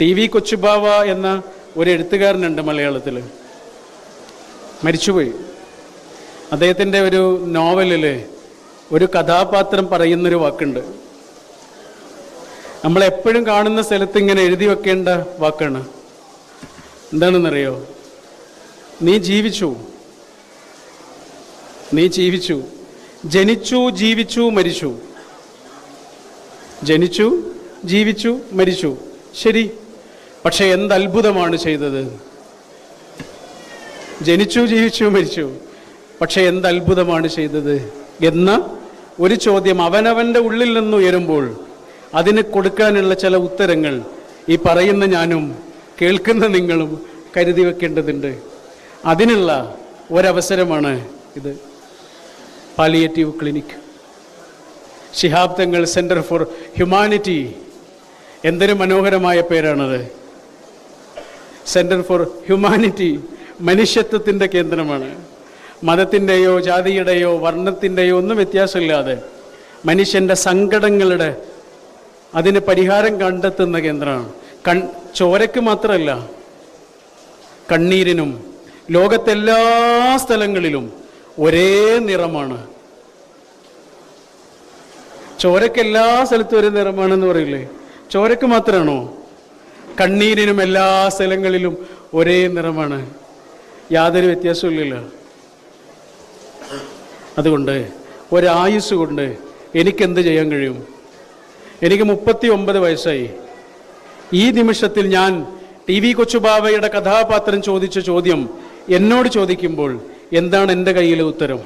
T V Kochubava എന്ന ഒരു എഴുത്തുകാരനുണ്ട് മലയാളത്തിൽ മരിച്ചുപോയി. അദ്ദേഹത്തിന്റെ ഒരു നോവലിൽ ഒരു കഥാപാത്രം പറയുന്നൊരു വാക്കുണ്ട്. നമ്മൾ എപ്പോഴും കാണുന്ന സ്ഥലത്ത് ഇങ്ങനെ എഴുതി വെക്കേണ്ട വാക്കാണ്. എന്താണെന്നറിയോ? നീ ജീവിച്ചു. നീ ജീവിച്ചു. ജനിച്ചു ജീവിച്ചു മരിച്ചു. ജനിച്ചു ജീവിച്ചു മരിച്ചു. ശരി. പക്ഷെ എന്ത് അത്ഭുതമാണ് ചെയ്തത്? ജനിച്ചു ജീവിച്ചു മരിച്ചു. പക്ഷെ എന്ത് അത്ഭുതമാണ് ചെയ്തത്? എന്ന ഒരു ചോദ്യം അവനവന്റെ ഉള്ളിൽ നിന്ന് ഉയരുമ്പോൾ അതിന് കൊടുക്കാനുള്ള ചില ഉത്തരങ്ങൾ ഈ പറയുന്ന ഞാനും കേൾക്കുന്ന നിങ്ങളും കരുതി വെക്കേണ്ടതുണ്ട്. അതിനുള്ള ഒരവസരമാണ് ഇത്. Palliative clinic Shihab Thangal centre for humanity എന്തൊരു മനോഹരമായ പേരാണത്. സെന്റർ ഫോർ ഹ്യൂമാനിറ്റി മനുഷ്യത്വത്തിന്റെ കേന്ദ്രമാണ്. മതത്തിന്റെയോ ജാതിയുടെയോ വർണത്തിന്റെയോ ഒന്നും വ്യത്യാസമില്ലാതെ മനുഷ്യന്റെ സങ്കടങ്ങളുടെ അതിന് പരിഹാരം കണ്ടെത്തുന്ന കേന്ദ്രമാണ്. കൺ ചോരയ്ക്ക് മാത്രമല്ല കണ്ണീരിനും ലോകത്തെല്ലാ സ്ഥലങ്ങളിലും ഒരേ നിറമാണ്. ചോരയ്ക്ക് എല്ലാ സ്ഥലത്തും ഒരേ നിറമാണെന്ന് പറയില്ലേ? ചോരയ്ക്ക് മാത്രമാണോ? കണ്ണീരിനും എല്ലാ സ്ഥലങ്ങളിലും ഒരേ നിറമാണ്. യാതൊരു വ്യത്യാസമില്ലല്ലോ അതുകൊണ്ട് ഒരായുസ് കൊണ്ട് എനിക്കെന്ത് ചെയ്യാൻ കഴിയും? എനിക്ക് മുപ്പത്തി ഒമ്പത് വയസ്സായി. ഈ നിമിഷത്തിൽ ഞാൻ ടി വി കൊച്ചുബാവയുടെ കഥാപാത്രം ചോദിച്ച ചോദ്യം എന്നോട് ചോദിക്കുമ്പോൾ എന്താണ് എന്റെ കയ്യിലെ ഉത്തരം?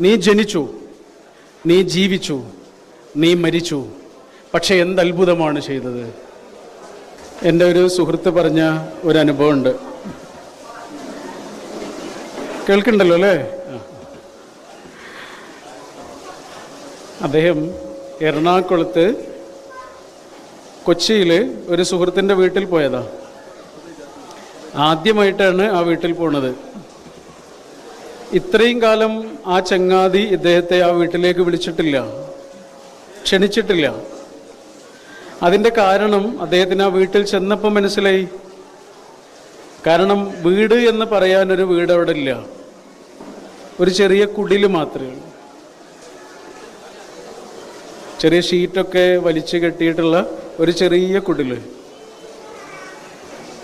നീ ജനിച്ചു നീ ജീവിച്ചു നീ മരിച്ചു. പക്ഷെ എന്ത് അത്ഭുതമാണ് ചെയ്തത്? എന്റെ ഒരു സുഹൃത്ത് പറഞ്ഞ ഒരു അനുഭവമുണ്ട്. കേൾക്കണ്ടല്ലോ അല്ലേ. അദ്ദേഹം എറണാകുളത്ത് കൊച്ചിയിൽ ഒരു സുഹൃത്തിന്റെ വീട്ടിൽ പോയതാ. ആദ്യമായിട്ടാണ് ആ വീട്ടിൽ പോണത്. ഇത്രയും കാലം ആ ചങ്ങാതി ഇദ്ദേഹത്തെ ആ വീട്ടിലേക്ക് വിളിച്ചിട്ടില്ല ക്ഷണിച്ചിട്ടില്ല. അതിന്റെ കാരണം അദ്ദേഹത്തിന് ആ വീട്ടിൽ ചെന്നപ്പോൾ മനസ്സിലായി. കാരണം വീട് എന്ന് പറയാനൊരു വീട് അവിടെ ഇല്ല. ഒരു ചെറിയ കുടിൽ മാത്രമേ ഉള്ളൂ. ചെറിയ ഷീറ്റൊക്കെ വലിച്ചു കെട്ടിയിട്ടുള്ള ഒരു ചെറിയ കുടിൽ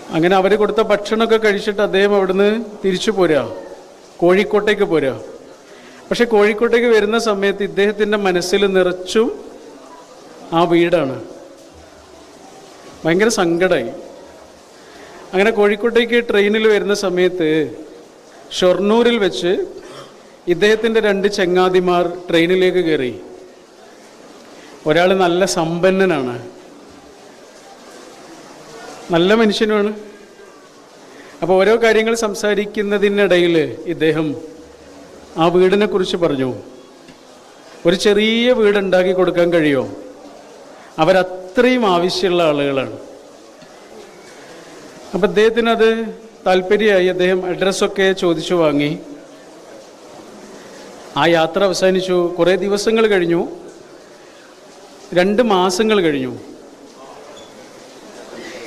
അങ്ങനെ അവർ കൊടുത്ത ഭക്ഷണമൊക്കെ കഴിച്ചിട്ട് അദ്ദേഹം അവിടുന്ന് തിരിച്ചു പോരാ. കോഴിക്കോട്ടേക്ക് പോരാ. പക്ഷെ കോഴിക്കോട്ടേക്ക് വരുന്ന സമയത്ത് ഇദ്ദേഹത്തിന്റെ മനസ്സിൽ നിറച്ചും ആ വീടാണ്. ഭയങ്കര സങ്കടമായി അങ്ങനെ കോഴിക്കോട്ടേക്ക് ട്രെയിനിൽ വരുന്ന സമയത്ത് ഷൊർണൂരിൽ വെച്ച് ഇദ്ദേഹത്തിന്റെ രണ്ട് ചെങ്ങാതിമാർ ട്രെയിനിലേക്ക് കയറി ഒരാൾ നല്ല സമ്പന്നനാണ്. നല്ല മനുഷ്യനുമാണ്. അപ്പോൾ ഓരോ കാര്യങ്ങൾ സംസാരിക്കുന്നതിനിടയിൽ ഇദ്ദേഹം ആ വീടിനെ കുറിച്ച് പറഞ്ഞു. ഒരു ചെറിയ വീട് ഉണ്ടാക്കി കൊടുക്കാൻ കഴിയുമോ അവരത്രയും ആവശ്യമുള്ള ആളുകളാണ്. അപ്പം അദ്ദേഹത്തിന് അത് താല്പര്യമായി അദ്ദേഹം അഡ്രസ്സൊക്കെ ചോദിച്ചു വാങ്ങി. ആ യാത്ര അവസാനിച്ചു. കുറേ ദിവസങ്ങൾ കഴിഞ്ഞു. രണ്ട് മാസങ്ങൾ കഴിഞ്ഞു.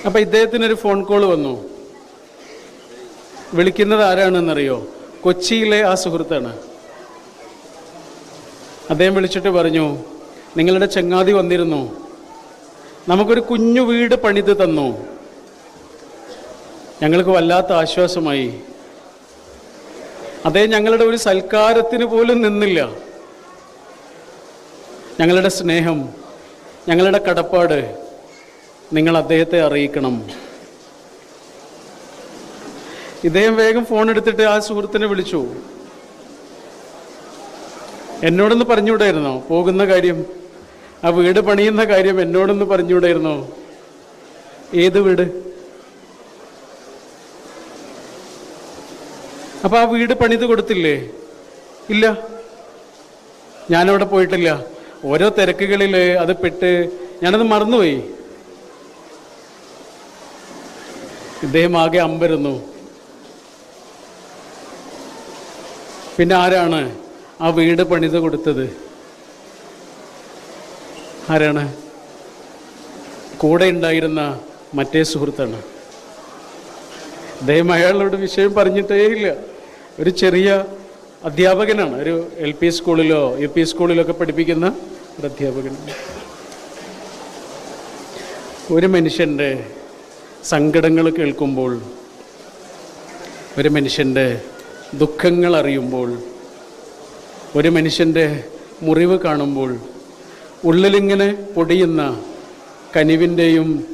അപ്പം ഇദ്ദേഹത്തിനൊരു ഫോൺ കോൾ വന്നു. വിളിക്കുന്നത് ആരാണെന്നറിയോ? കൊച്ചിയിലെ ആ സുഹൃത്താണ്. അദ്ദേഹം വിളിച്ചിട്ട് പറഞ്ഞു നിങ്ങളുടെ ചങ്ങാതി വന്നിരുന്നു. നമുക്കൊരു കുഞ്ഞു വീട് പണിത് തന്നു. ഞങ്ങൾക്ക് വല്ലാത്ത ആശ്വാസമായി. അതേ ഞങ്ങളുടെ ഒരു സൽക്കാരത്തിന് പോലും നിന്നില്ല. ഞങ്ങളുടെ സ്നേഹം ഞങ്ങളുടെ കടപ്പാട് നിങ്ങൾ അദ്ദേഹത്തെ അറിയിക്കണം. ഇദ്ദേഹം വേഗം ഫോൺ എടുത്തിട്ട് ആ സുഹൃത്തിനെ വിളിച്ചു. എന്നോടൊന്ന് പറഞ്ഞുകൂടായിരുന്നോ പോകുന്ന കാര്യം ആ വീട് പണിയുന്ന കാര്യം എന്നോടൊന്ന് പറഞ്ഞുകൂടായിരുന്നോ? ഏത് വീട്? അപ്പൊ ആ വീട് പണിത് കൊടുത്തില്ലേ? ഇല്ല. ഞാനവിടെ പോയിട്ടില്ല. ഓരോ തിരക്കുകളിൽ അത് പെട്ട് ഞാനത് മറന്നുപോയി. ഇദ്ദേഹം ആകെ അമ്പരുന്നു. പിന്നെ ആരാണ് ആ വീട് പണിത് കൊടുത്തത്? ആരാണ്? കൂടെ ഉണ്ടായിരുന്ന മറ്റേ സുഹൃത്താണ്. അദ്ദേഹം അയാളോട് വിഷയം പറഞ്ഞിട്ടേ ഇല്ല. ഒരു ചെറിയ അധ്യാപകനാണ്. ഒരു എൽ പി സ്കൂളിലോ യു പി സ്കൂളിലോ ഒക്കെ പഠിപ്പിക്കുന്ന ഒരു അധ്യാപകനാണ്. ഒരു മനുഷ്യന്റെ സങ്കടങ്ങൾ കേൾക്കുമ്പോൾ ഒരു മനുഷ്യന്റെ ദുഃഖങ്ങൾ അറിയുമ്പോൾ ഒരു മനുഷ്യന്റെ മുറിവ് കാണുമ്പോൾ ഉള്ളിലിങ്ങനെ പൊടിയുന്ന കനിവിന്റെയും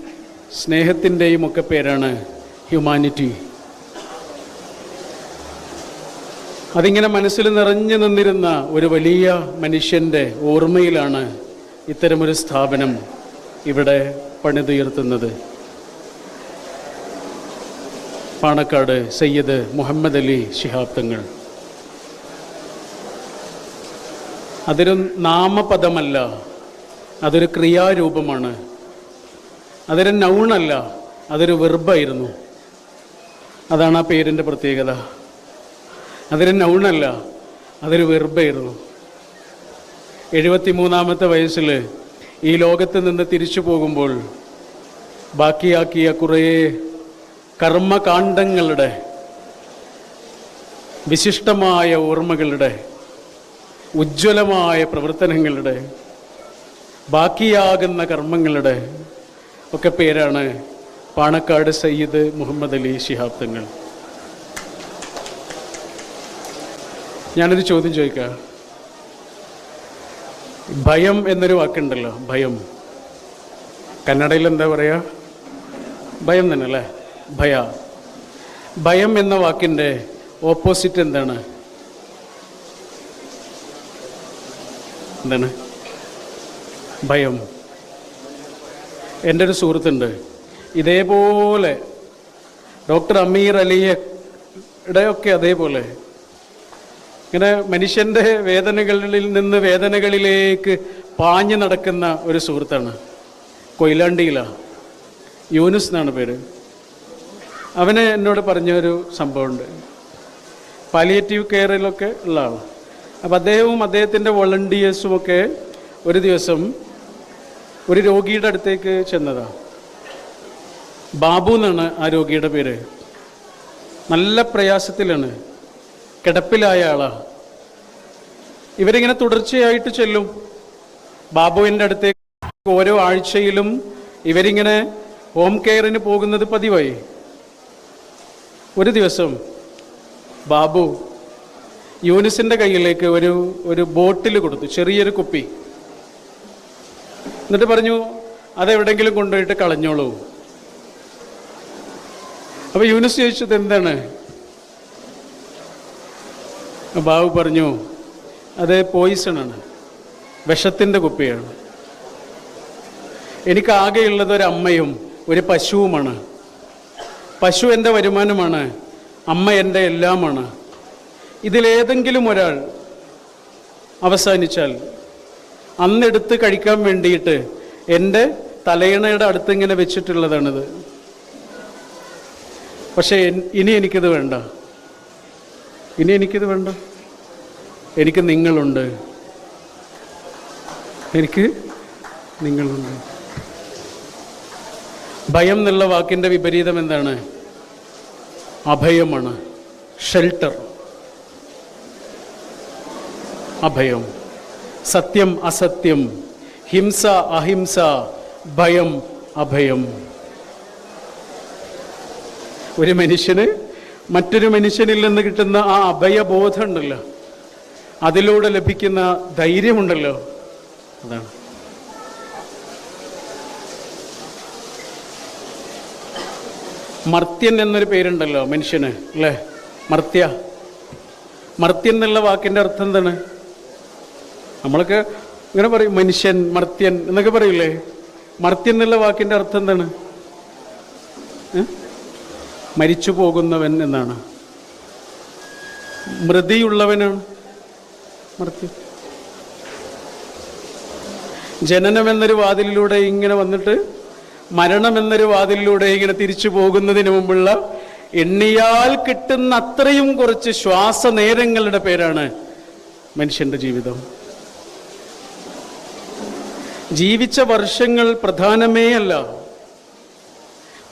സ്നേഹത്തിന്റെയും ഒക്കെ പേരാണ് ഹ്യൂമാനിറ്റി. അതിങ്ങനെ മനസ്സിൽ നിറഞ്ഞു നിന്നിരുന്ന ഒരു വലിയ മനുഷ്യന്റെ ഓർമ്മയിലാണ് ഇത്തരമൊരു സ്ഥാപനം ഇവിടെ പണിതുയർത്തുന്നത്. പാണക്കാട് സയ്യിദ് മുഹമ്മദ് അലി ശിഹാബ് തങ്ങൾ. അതൊരു നാമപദമല്ല അതൊരു ക്രിയാരൂപമാണ്. അതൊരു നൗണല്ല അതൊരു വെർബായിരുന്നു അതാണ് ആ പേരിന്റെ പ്രത്യേകത. അതൊരു നൗണല്ല അതൊരു വെർബായിരുന്നു എഴുപത്തി മൂന്നാമത്തെ വയസ്സിൽ ഈ ലോകത്ത് നിന്ന് തിരിച്ചു പോകുമ്പോൾ ബാക്കിയാക്കിയ കുറേ കർമ്മകാണ്ഡങ്ങളുടെ വിശിഷ്ടമായ ഓർമ്മകളുടെ ഉജ്ജ്വലമായ പ്രവർത്തനങ്ങളുടെ ബാക്കിയാകുന്ന കർമ്മങ്ങളുടെ ഒക്കെ പേരാണ് പാണക്കാട് സയ്യിദ് മുഹമ്മദ് അലി ശിഹാബ് തങ്ങൾ. ഞാനൊരു ചോദ്യം ചോദിക്കാം. ഭയം എന്നൊരു വാക്കുണ്ടല്ലോ ഭയം. കന്നഡയിൽ എന്താ പറയുക ഭയം തന്നെ അല്ലേ? ഭയ. ഭയം എന്ന വാക്കിന്റെ ഓപ്പോസിറ്റ് എന്താണ്? എന്താണ്? ഭയം. എന്റെ ഒരു സുഹൃത്തുണ്ട്. ഇതേപോലെ ഡോക്ടർ അമീർ അലിയുടെ ഒക്കെ അതേപോലെ. ഇങ്ങനെ മനുഷ്യന്റെ വേദനകളിൽ നിന്ന് വേദനകളിലേക്ക് പാഞ്ഞു നടക്കുന്ന ഒരു സുഹൃത്താണ്. കൊയിലാണ്ടിയിലാണ് യൂനുസ് എന്നാണ് പേര്. അവന് എന്നോട് പറഞ്ഞൊരു സംഭവമുണ്ട്. പാലിയേറ്റീവ് കെയറിലൊക്കെ ഉള്ള ആൾ അപ്പം അദ്ദേഹവും അദ്ദേഹത്തിന്റെ വോളണ്ടിയേഴ്സുമൊക്കെ ഒരു ദിവസം ഒരു രോഗിയുടെ അടുത്തേക്ക് ചെന്നതാ. ബാബു എന്നാണ് ആ രോഗിയുടെ പേര്. നല്ല പ്രയാസത്തിലാണ്. കിടപ്പിലായ ആളാ. ഇവരിങ്ങനെ തുടർച്ചയായിട്ട് ചെല്ലും. ബാബുവിന്റെ അടുത്തേക്ക് ഓരോ ആഴ്ചയിലും ഇവരിങ്ങനെ ഹോം കെയറിന് പോകുന്നത് പതിവായി. ഒരു ദിവസം ബാബു യൂനിസിന്റെ കയ്യിലേക്ക് ഒരു ഒരു ബോട്ടിൽ കൊടുത്തു. ചെറിയൊരു കുപ്പി. എന്നിട്ട് പറഞ്ഞു അതെവിടെങ്കിലും കൊണ്ടുപോയിട്ട് കളഞ്ഞോളൂ. അപ്പൊ യൂനിസ് ചോദിച്ചത് എന്താണ്? ബാബു പറഞ്ഞു അത് പോയിസണാണ് വിഷത്തിന്റെ കുപ്പിയാണ്. എനിക്ക് ആകെയുള്ളത് ഒരു അമ്മയും ഒരു പശുവുമാണ്. പശു എന്റെ വരുമാനമാണ് അമ്മ എന്റെ എല്ലാമാണ്. ഇതിലേതെങ്കിലും ഒരാൾ അവസാനിച്ചാൽ അന്നെടുത്ത് കഴിക്കാൻ വേണ്ടിയിട്ട് എന്റെ തലയിണയുടെ അടുത്ത് ഇങ്ങനെ വെച്ചിട്ടുള്ളതാണിത്. പക്ഷേ ഇനി എനിക്കിത് വേണ്ട. ഇനി എനിക്കിത് വേണ്ട. എനിക്ക് നിങ്ങളുണ്ട്. എനിക്ക് നിങ്ങളുണ്ട്. ഭയം എന്നുള്ള വാക്കിന്റെ വിപരീതം എന്താണ്? അഭയമാണ്. ഷെൽട്ടർ. അഭയം. സത്യം അസത്യം ഹിംസ അഹിംസ ഭയം അഭയം. ഒരു മനുഷ്യന് മറ്റൊരു മനുഷ്യനിൽ നിന്ന് കിട്ടുന്ന ആ അഭയബോധം ഉണ്ടല്ലോ അതിലൂടെ ലഭിക്കുന്ന ധൈര്യമുണ്ടല്ലോ. അതാണ്. മർത്യൻ എന്നൊരു പേരുണ്ടല്ലോ മനുഷ്യന് അല്ലേ? മർത്യ. മർത്യൻ എന്നുള്ള വാക്കിന്റെ അർത്ഥം എന്താണ്? നമ്മളൊക്കെ ഇങ്ങനെ പറയും മനുഷ്യൻ മർത്യൻ എന്നൊക്കെ പറയില്ലേ? മർത്യൻ എന്നുള്ള വാക്കിന്റെ അർത്ഥം എന്താണ്? മരിച്ചു പോകുന്നവൻ എന്നാണ്. മൃതിയുള്ളവനാണ് മർത്യൻ. ജനനം എന്നൊരു വാതിലിലൂടെ ഇങ്ങനെ വന്നിട്ട് മരണം എന്നൊരു വാതിലിലൂടെ ഇങ്ങനെ തിരിച്ചു പോകുന്നതിന് മുമ്പുള്ള എണ്ണിയാൽ കിട്ടുന്ന അത്രയും കുറച്ച് ശ്വാസനേരങ്ങളുടെ പേരാണ് മനുഷ്യന്റെ ജീവിതം. ജീവിച്ച വർഷങ്ങൾ പ്രധാനമേ അല്ല.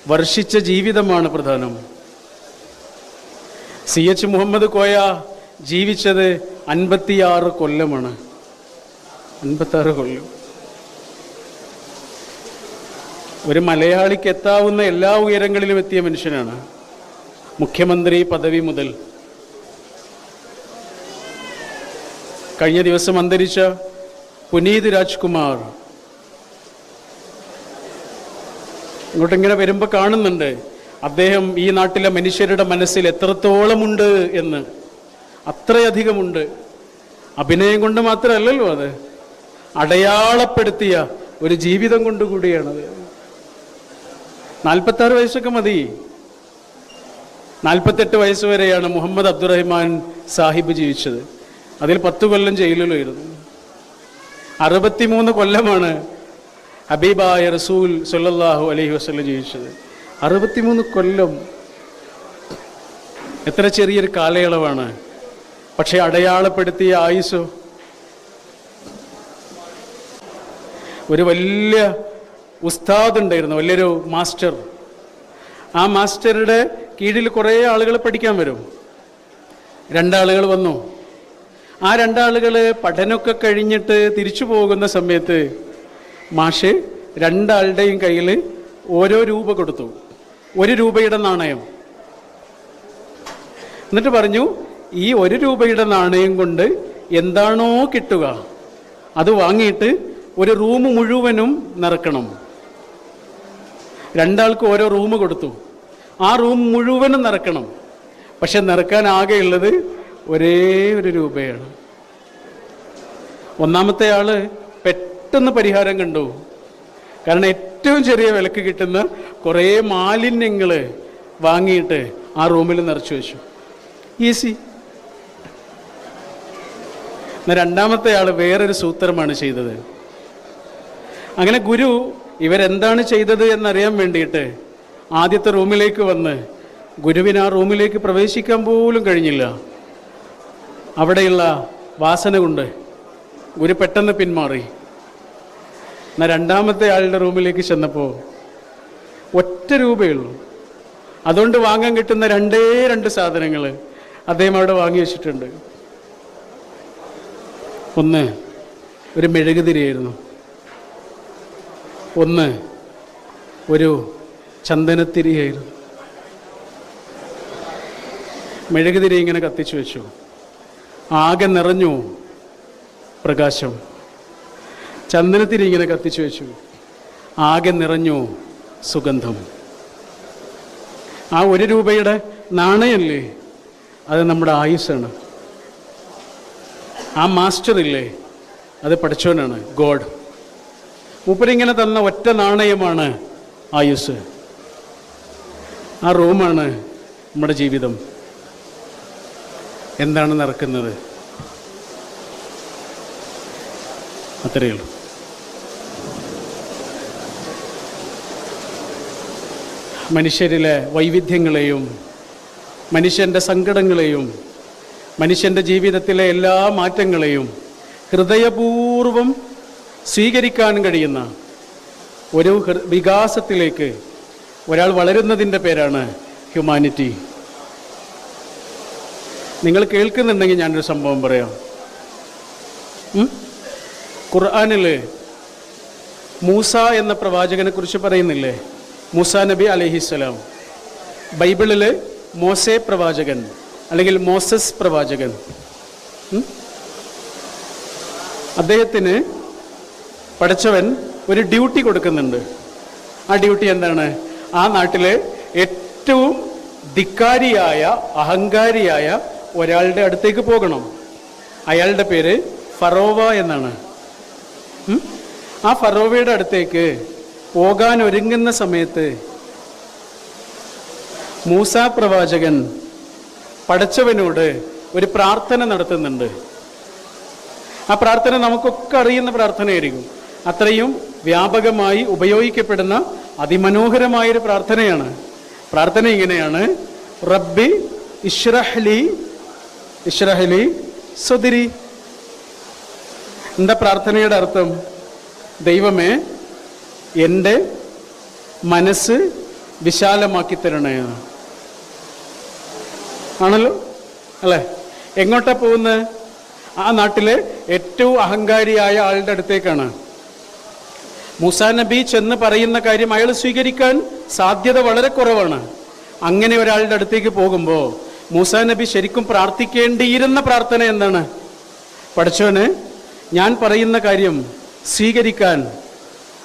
വർഷിച്ച ജീവിതമാണ് പ്രധാനം. സി എച്ച് മുഹമ്മദ് കോയ ജീവിച്ചത് അൻപത്തിയാറ് കൊല്ലമാണ്. അൻപത്താറ് കൊല്ലം. ഒരു മലയാളിക്ക് എത്താവുന്ന എല്ലാ ഉയരങ്ങളിലും എത്തിയ മനുഷ്യനാണ്. മുഖ്യമന്ത്രി പദവി മുതൽ. കഴിഞ്ഞ ദിവസം അന്തരിച്ച പുനീത് രാജ്കുമാർ. ഇങ്ങോട്ടിങ്ങനെ വരുമ്പോൾ കാണുന്നുണ്ട്. അദ്ദേഹം ഈ നാട്ടിലെ മനുഷ്യരുടെ മനസ്സിൽ എത്രത്തോളമുണ്ട് എന്ന്. അത്രയധികമുണ്ട്. അഭിനയം കൊണ്ട് മാത്രമല്ലല്ലോ അത്. അടയാളപ്പെടുത്തിയ ഒരു ജീവിതം കൊണ്ട് കൂടിയാണത് നാൽപ്പത്താറ് വയസ്സൊക്കെ മതി. നാൽപ്പത്തെട്ട് വയസ്സ് വരെയാണ് മുഹമ്മദ് അബ്ദുറഹ്മാൻ സാഹിബ് ജീവിച്ചത്. അതിൽ പത്ത് കൊല്ലം ജയിലിലായിരുന്നു. അറുപത്തിമൂന്ന് കൊല്ലമാണ് ഹബീബായ റസൂൽ സല്ലല്ലാഹു അലഹി വസല്ലം ജീവിച്ചത്. അറുപത്തിമൂന്ന് കൊല്ലം എത്ര ചെറിയൊരു കാലയളവാണ്. പക്ഷെ അടയാളപ്പെടുത്തിയ ആയുസോ ഒരു വലിയ ഉസ്താദ് ഉണ്ടായിരുന്നു വലിയൊരു മാസ്റ്റർ. ആ മാസ്റ്ററുടെ കീഴിൽ കുറേ ആളുകൾ പഠിക്കാൻ വരും. രണ്ടാളുകൾ വന്നു. ആ രണ്ടാളുകൾ പഠനമൊക്കെ കഴിഞ്ഞിട്ട് തിരിച്ചു പോകുന്ന സമയത്ത് മാഷ് രണ്ടാളുടെയും കയ്യിൽ ഓരോ രൂപ കൊടുത്തു. ഒരു രൂപയുടെ നാണയം. എന്നിട്ട് പറഞ്ഞു ഈ ഒരു രൂപയുടെ നാണയം കൊണ്ട് എന്താണോ കിട്ടുക അത് വാങ്ങിയിട്ട് ഒരു റൂം മുഴുവനും നിറക്കണം. രണ്ടാൾക്ക് ഓരോ റൂം കൊടുത്തു. ആ റൂം മുഴുവനും നിറക്കണം. പക്ഷെ നിറക്കാൻ ആകെയുള്ളത് ഒരേ ഒരു രൂപയാണ്. ഒന്നാമത്തെ ആൾ പെട്ടെന്ന് പരിഹാരം കണ്ടു. കാരണം ഏറ്റവും ചെറിയ വിലക്ക് കിട്ടുന്ന കുറേ മാലിന്യങ്ങൾ വാങ്ങിയിട്ട് ആ റൂമിൽ നിറച്ചു വെച്ചു. ഈസി. എന്നാൽ രണ്ടാമത്തെ ആൾ വേറൊരു സൂത്രമാണ് ചെയ്തത്. അങ്ങനെ ഗുരു ഇവരെന്താണ് ചെയ്തത് എന്നറിയാൻ വേണ്ടിയിട്ട് ആദ്യത്തെ റൂമിലേക്ക് വന്ന് ഗുരുവിന് ആ റൂമിലേക്ക് പ്രവേശിക്കാൻ പോലും കഴിഞ്ഞില്ല. അവിടെയുള്ള വാസന കൊണ്ട് ഗുരു പെട്ടെന്ന് പിന്മാറി. എന്നാൽ രണ്ടാമത്തെ ആളുടെ റൂമിലേക്ക് ചെന്നപ്പോൾ ഒറ്റ രൂപയുള്ളൂ അതുകൊണ്ട് വാങ്ങാൻ കിട്ടുന്ന രണ്ടേ രണ്ട് സാധനങ്ങൾ അദ്ദേഹം അവിടെ വാങ്ങി വെച്ചിട്ടുണ്ട്. ഒന്ന് ഒരു മെഴുകുതിരിയായിരുന്നു ഒന്ന് ഒരു ചന്ദനത്തിരിയായിരുന്നു മെഴുകുതിരി ഇങ്ങനെ കത്തിച്ചു വെച്ചു. ആകെ നിറഞ്ഞു പ്രകാശം. ചന്ദനത്തിരി ഇങ്ങനെ കത്തിച്ചു വെച്ചു. ആകെ നിറഞ്ഞു സുഗന്ധം. ആ ഒരു രൂപയുടെ നാണയല്ലേ? അത് നമ്മുടെ ആയുസ്സാണ് ആ മാസ്റ്റർ ഇല്ലേ അത് പഠിച്ചവനാണ് ഗോഡ്. മൂപ്പരിങ്ങനെ തന്ന ഒറ്റ നാണയമാണ് ആയുസ്. ആ റൂമാണ് നമ്മുടെ ജീവിതം. എന്താണ് നടക്കുന്നത്? അത്രയേ ഉള്ളൂ. മനുഷ്യരിലെ വൈവിധ്യങ്ങളെയും മനുഷ്യന്റെ സങ്കടങ്ങളെയും മനുഷ്യന്റെ ജീവിതത്തിലെ എല്ലാ മാറ്റങ്ങളെയും ഹൃദയപൂർവം സ്വീകരിക്കാൻ കഴിയുന്ന ഒരു വികാസത്തിലേക്ക് ഒരാൾ വളരുന്നതിന്റെ പേരാണ് ഹ്യൂമാനിറ്റി. നിങ്ങൾ കേൾക്കുന്നുണ്ടെങ്കിൽ ഞാനൊരു സംഭവം പറയാം. ഖുർആാനിൽ മൂസ എന്ന പ്രവാചകനെ കുറിച്ച് പറയുന്നില്ലേ? മൂസ നബി അലഹിസ്സലാം ബൈബിളിൽ മോസെ പ്രവാചകൻ അല്ലെങ്കിൽ മോസസ് പ്രവാചകൻ? അദ്ദേഹത്തിന് പഠിച്ചവൻ ഒരു ഡ്യൂട്ടി കൊടുക്കുന്നുണ്ട്. ആ ഡ്യൂട്ടി എന്താണ്? ആ നാട്ടിലെ ഏറ്റവും ധിക്കാരിയായ അഹങ്കാരിയായ ഒരാളുടെ അടുത്തേക്ക് പോകണം. അയാളുടെ പേര് ഫറോവ എന്നാണ്. ആ ഫറോവയുടെ അടുത്തേക്ക് പോകാൻ ഒരുങ്ങുന്ന സമയത്ത് മൂസ പ്രവാചകൻ പഠിച്ചവനോട് ഒരു പ്രാർത്ഥന നടത്തുന്നുണ്ട്. ആ പ്രാർത്ഥന നമുക്കൊക്കെ അറിയുന്ന പ്രാർത്ഥനയായിരിക്കും. അത്രയും വ്യാപകമായി ഉപയോഗിക്കപ്പെടുന്ന അതിമനോഹരമായൊരു പ്രാർത്ഥനയാണ്. പ്രാർത്ഥന ഇങ്ങനെയാണ്. റബ്ബി ഇഷ്റഹ്ലി ഇഷ്റഹ്ലി സുദിരി. എന്താ പ്രാർത്ഥനയുടെ അർത്ഥം? ദൈവമേ എന്റെ മനസ്സ് വിശാലമാക്കി തരണേ ആണല്ലോ? അല്ലേ? എങ്ങോട്ടാ പോകുന്നത്? ആ നാട്ടിലെ ഏറ്റവും അഹങ്കാരിയായ ആളുടെ അടുത്തേക്കാണ്. മൂസാ നബി ചെന്ന് പറയുന്ന കാര്യം അയാൾ സ്വീകരിക്കാൻ സാധ്യത വളരെ കുറവാണ്. അങ്ങനെ ഒരാളുടെ അടുത്തേക്ക് പോകുമ്പോൾ മൂസാ നബി ശരിക്കും പ്രാർത്ഥിക്കേണ്ടിയിരുന്ന പ്രാർത്ഥന എന്താണ്? പഠിച്ചോന് ഞാൻ പറയുന്ന കാര്യം സ്വീകരിക്കാൻ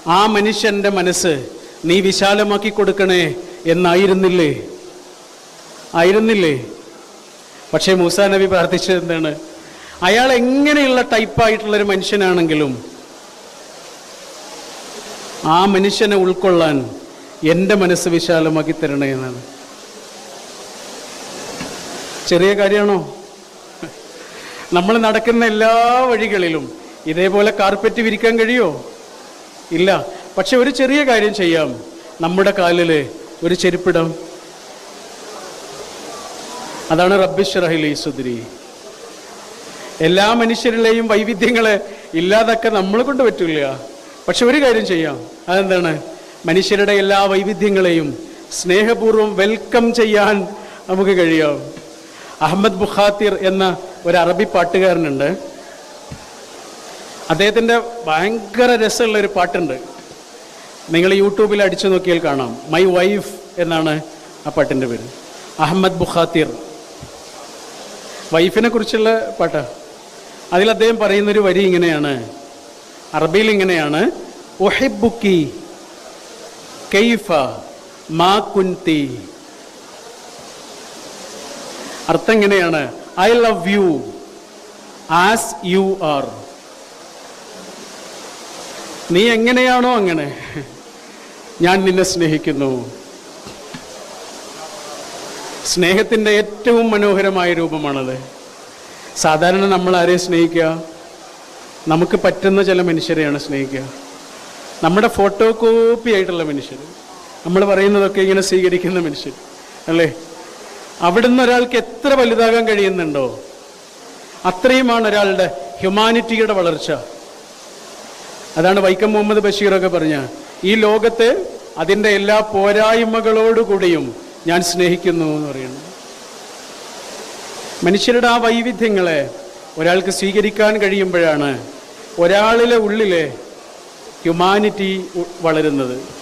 ആ മനുഷ്യന്റെ മനസ്സ് നീ വിശാലമാക്കി കൊടുക്കണേ എന്നായിരുന്നില്ലേ? ആയിരുന്നില്ലേ? പക്ഷേ മൂസാ നബി പ്രാർത്ഥിച്ചത് എന്താണ്? അയാൾ എങ്ങനെയുള്ള ടൈപ്പായിട്ടുള്ളൊരു മനുഷ്യനാണെങ്കിലും ആ മനുഷ്യനെ ഉൾക്കൊള്ളാൻ എന്റെ മനസ്സ് വിശാലമാക്കി തരണേ എന്നാണ്. ചെറിയ കാര്യമാണോ? നമ്മൾ നടക്കുന്ന എല്ലാ വഴികളിലും ഇതേപോലെ കാർപ്പറ്റ് വിരിക്കാൻ കഴിയോ? ഇല്ല. പക്ഷെ ഒരു ചെറിയ കാര്യം ചെയ്യാം. നമ്മുടെ കാലിൽ ഒരു ചെരുപ്പിടാം. അതാണ് റബ്ബിഷ്റഹിലി സുദ്രി. എല്ലാ മനുഷ്യരിലെയും വൈവിധ്യങ്ങളെ ഇല്ലാതൊക്കെ നമ്മൾ കൊണ്ട് പറ്റില്ല. പക്ഷെ ഒരു കാര്യം ചെയ്യാം. അതെന്താണ്? മനുഷ്യരുടെ എല്ലാ വൈവിധ്യങ്ങളെയും സ്നേഹപൂർവം വെൽക്കം ചെയ്യാൻ നമുക്ക് കഴിയാം. അഹമ്മദ് ബുഖാത്തിർ എന്ന ഒരു അറബി പാട്ടുകാരനുണ്ട്. അദ്ദേഹത്തിന്റെ ഭയങ്കര രസമുള്ള ഒരു പാട്ടുണ്ട്. നിങ്ങൾ യൂട്യൂബിൽ അടിച്ചു നോക്കിയാൽ കാണാം. മൈ വൈഫ് എന്നാണ് ആ പാട്ടിന്റെ പേര്. അഹമ്മദ് ബുഖാത്തിർ. വൈഫിനെ കുറിച്ചുള്ള പാട്ട്. അതിൽ അദ്ദേഹം പറയുന്നൊരു വരി ഇങ്ങനെയാണ്. അറബിയിൽ ഇങ്ങനെയാണ്. ഒഹിബുക്കി കെയ്ഫ മാ കുൻതി അർത്ഥം ഇങ്ങനെയാണ്. I love you as you are. നീ എങ്ങനെയാണോ അങ്ങനെ. ഞാൻ നിന്നെ സ്നേഹിക്കുന്നു. സ്നേഹത്തിന്റെ ഏറ്റവും മനോഹരമായ രൂപമാണത്. സാധാരണ നമ്മൾ ആരെ സ്നേഹിക്കുക? നമുക്ക് പറ്റുന്ന ചില മനുഷ്യരെയാണ് സ്നേഹിക്കുക. നമ്മുടെ ഫോട്ടോ കോപ്പി ആയിട്ടുള്ള മനുഷ്യർ. നമ്മൾ പറയുന്നതൊക്കെ ഇങ്ങനെ സ്വീകരിക്കുന്ന മനുഷ്യർ. അല്ലേ? അവിടുന്ന് ഒരാൾക്ക് എത്ര വലുതാകാൻ കഴിയുന്നുണ്ടോ? അത്രയുമാണ് ഒരാളുടെ ഹ്യൂമാനിറ്റിയുടെ വളർച്ച. അതാണ് വൈക്കം മുഹമ്മദ് ബഷീറൊക്കെ പറഞ്ഞ. ഈ ലോകത്തെ അതിന്റെ എല്ലാ പോരായ്മകളോടുകൂടിയും ഞാൻ സ്നേഹിക്കുന്നു എന്ന് പറയുന്നു. മനുഷ്യരുടെ ആ വൈവിധ്യങ്ങളെ ഒരാൾക്ക് സ്വീകരിക്കാൻ കഴിയുമ്പോഴാണ് ഒരാളിലെ ഉള്ളിലെ ഹ്യൂമാനിറ്റി വളരുന്നത്.